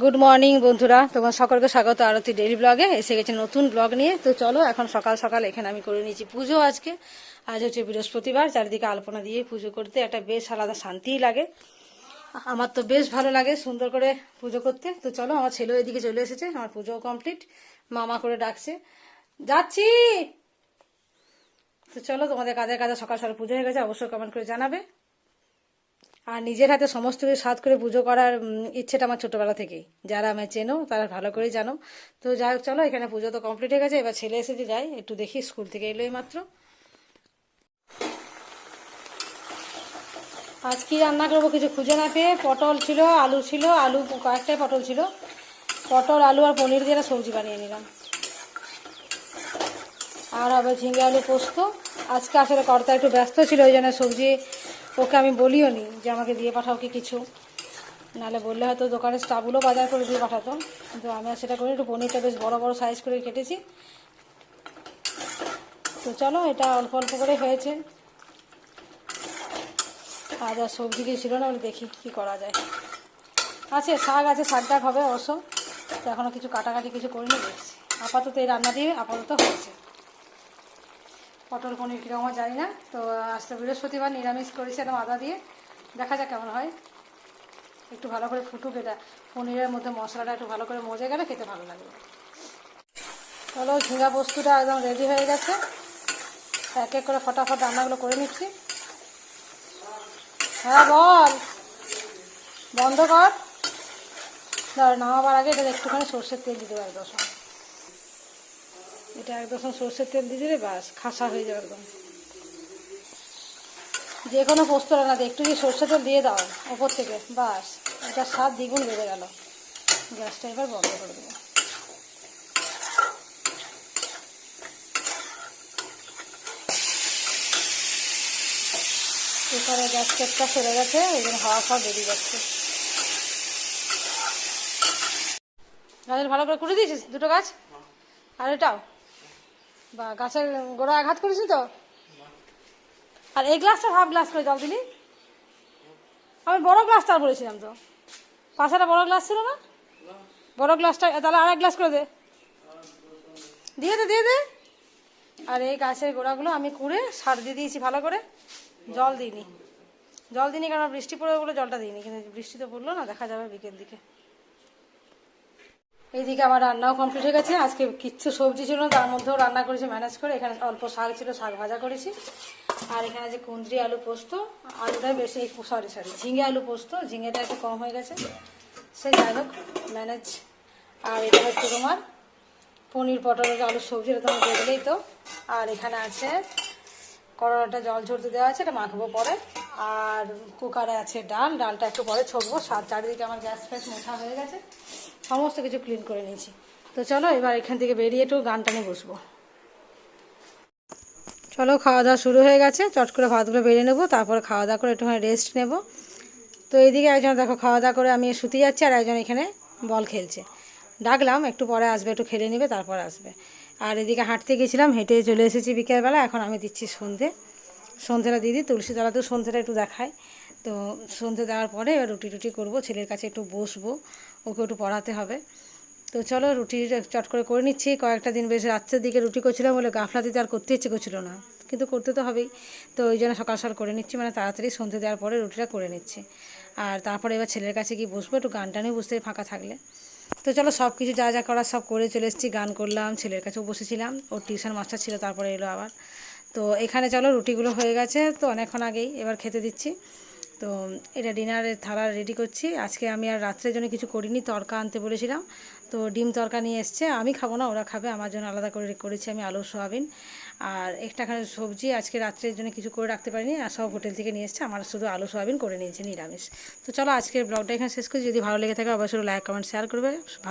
Good morning বন্ধুরা। তোমার সকলকে স্বাগত আরতি ডেলি ব্লগে এসে গেছে নতুন ব্লগ নিয়ে। তো চলো, এখন সকাল সকাল এখানে আমি করে নিয়েছি পুজো আজকে। আজ হচ্ছে বৃহস্পতিবার, চারিদিকে আলপনা দিয়ে পুজো করতে একটা বেশ আলাদা শান্তিই লাগে। আমার তো বেশ ভালো লাগে সুন্দর করে পুজো করতে। তো চলো, আমার ছেলেও এদিকে চলে এসেছে, আমার পুজোও কমপ্লিট মামা করে ডাকছে, যাচ্ছি! তো চলো, তোমাদের কাদের কাজে সকাল সকাল পুজো হয়ে গেছে অবশ্যই কমেন্ট করে জানাবে। আর নিজের হাতে সমস্ত কিছু স্বাদ করে পুজো করার ইচ্ছেটা আমার ছোটবেলা থেকেই। যারা আমায় চেনো, তারা ভালো করেই জানো। তো যাই হোক, চলো, এখানে পুজো তো কমপ্লিট হয়ে গেছে। এবার ছেলে এসেছে, যাই, একটু দেখি, স্কুল থেকে এলোই মাত্র আজ কি রান্না করব কিছু খুঁজে না পেয়ে? পটল ছিল, আলু ছিল, আলু কয়েকটাই পটল ছিল। পটল, আলু আর পনির দিয়ে সবজি বানিয়ে নিলাম। আর হবে ঝিঙে, আলু পোস্ত। আজকে আসলে কর্তা একটু ব্যস্ত ছিল, ওই জন্য সবজি ওকে আমি বলিও নি যে আমাকে দিয়ে পাঠাও কি কিছু। নাহলে বললে হয়তো দোকানের স্টাফগুলো বাজার করে দিয়ে পাঠাতো। কিন্তু আমি আর সেটা করি একটু পনিরটা বেশ বড় বড় সাইজ করে কেটেছি। তো চলো, এটা অল্প অল্প করে হয়েছে। আর আর সবজি কি ছিল না, বলে দেখি কি করা যায়। আছে, শাক আছে, শাক ডাক হবে অবশ্য। তো এখনও কিছু কাটাকাটি কিছু করিনি, দেখছি। আপাতত এই রান্না দিয়ে আপাতত হয়েছে। পটল, পনির কীরকম জানি না। তো আজ তো বৃহস্পতিবার নিরামিষ করেছি একদম আদা দিয়ে। দেখা যাক কেমন হয়। একটু ভালো করে ফুটুক এটা। পনিরের মধ্যে মশলাটা একটু ভালো করে মজে গেলে খেতে ভালো লাগবে। চলো ঝিঙ্গা বস্তুটা একদম রেডি হয়ে গেছে। এক এক করে ফটাফট রান্নাগুলো করে নিচ্ছি। হ্যাঁ বল। বন্ধ কর। নামাবার আগে এটা একটুখানি সর্ষের তেল দিতে পারে দশ এটা এক দশম সর্ষের তেল দিয়ে দিলে বাস খাসা হয়ে যাবে একদম। যে কোনো পোস্ত রান্নাতে একটু যদি সর্ষের তেল দিয়ে দাও ওপর থেকে বাস এটা স্বাদ দ্বিগুণ বেড়ে গেল। গ্যাসটা এবার বন্ধ করে দেবো। এরপরে গ্যাস কেটটা সরে গেছে ওই জন্য হাওয়া খাওয়া বেরিয়ে যাচ্ছে। গাছের ভালো করে করে দিয়েছিস, দুটো গাছ? আর এটাও? বা গাছের গোড়া আঘাত করেছিস তো? আর এই গ্লাসটা হাফ গ্লাস করে জল দিলি? আমি বড় গ্লাসটা বলেছিলাম তো। পাশে একটা বড় গ্লাস ছিল না? বড় গ্লাসটা তাহলে আর এক গ্লাস করে দে। দিয়ে দে দিয়ে দে। আর এই গাছের গোড়াগুলো আমি কুড়ে সার দিয়ে দিয়েছি ভালো করে। জল দিইনি। জল দিইনি কারণ বৃষ্টি পড়ে বলে জলটা দিইনি, কিন্তু বৃষ্টি তো পড়ল না, দেখা যাবে বিকেল দিকে। এইদিকে আমার রান্নাও কমপ্লিট হয়ে গেছে। আজকে কিচ্ছু সবজি ছিল তার মধ্যেও রান্না করেছি, ম্যানেজ করে। এখানে অল্প শাক ছিল, শাক ভাজা করেছি। আর এখানে যে কুঁদরি আলু পোস্ত, আলুটাই বেশি সরি সরি ঝিঙে আলু পোস্ত, ঝিঙেটা একটু কম হয়ে গেছে। সে যাই হোক, ম্যানেজ। আর এটা হচ্ছে তোমার পনির পটলের আলুর সবজি, এটা তোমার দেখলেই তো। আর এখানে আছে করলাটা জল ঝরতে দেওয়া আছে, এটা মাখবো পরে। আর কুকারে আছে ডাল, ডালটা একটু পরে ছকবো সাত, চারিদিকে আমার গ্যাস ফ্যাস মোছা হয়ে গেছে। সমস্ত কিছু ক্লিন করে নিয়েছি। তো চলো এবার এখান থেকে বেরিয়ে একটু গান টানে বসবো। চলো খাওয়া দাওয়া শুরু হয়ে গেছে, চট করে ভাতগুলো বেরিয়ে নেব, তারপরে খাওয়া দাওয়া করে একটুখানি রেস্ট নেব। তো এইদিকে একজন দেখো খাওয়া দাওয়া করে আমি শুতে যাচ্ছি আর একজন এখানে বল খেলছে। ডাকলাম, একটু পরে আসবে, একটু খেলে নেবে, তারপর আসবে। আর এদিকে হাঁটতে গেছিলাম, হেঁটে চলে এসেছি বিকেলবেলা, এখন আমি দিচ্ছি সন্ধে। সন্ধেটা দিদি তুলসী তলাতেও সন্ধেটা একটু দেখায় তো সন্ধে দেওয়ার পরে এবার রুটি টুটি করব, ছেলের কাছে একটু বসবো। ওকে একটু পড়াতে হবে। তো চলো রুটি চট করে করে নিচ্ছি। কয়েকটা দিন বেশ রাত্রের দিকে রুটি করছিলাম বলে গাফলাতিতে আর করতে ইচ্ছে করছিল না। কিন্তু করতে তো হবেই। তো ওই জন্য সকাল সকাল করে নিচ্ছি মানে তাড়াতাড়ি সন্ধে দেওয়ার পরে রুটিটা করে নিচ্ছি। আর তারপরে এবার ছেলের কাছে গিয়ে বসবো, একটু গান টানেও বুঝতে ফাঁকা থাকলে। তো চলো সব কিছু যা যা করার সব করে চলে এসেছি, গান করলাম, ছেলের কাছেও বসেছিলাম। ওর টিউশন মাস্টার ছিল, তারপরে এলো আবার। তো এখানে চলো রুটিগুলো হয়ে গেছে। তো অনেকক্ষণ আগেই এবার খেতে দিচ্ছি। তো এটা ডিনারের থালা রেডি করছি। আজকে আমি আর রাত্রের জন্য কিছু করিনি, তরকা আনতে বলেছিলাম। তো ডিম তরকা নিয়ে এসছে। আমি খাব না, ওরা খাবে। আমার জন্য আলাদা করে করেছি আমি আলু, সোয়াবিন আর একটাখানে সবজি। আজকে রাত্রের জন্য কিছু করে রাখতে পারিনি আর সব হোটেল থেকে নিয়ে এসছে। আমার শুধু আলু, সোয়াবিন করে নিয়েছে, নিরামিষ। তো চলো আজকের ব্লগটা এখানে শেষ করছি যদি ভালো লেগে থাকে অবশ্যই লাইক, কমেন্ট শেয়ার করবে।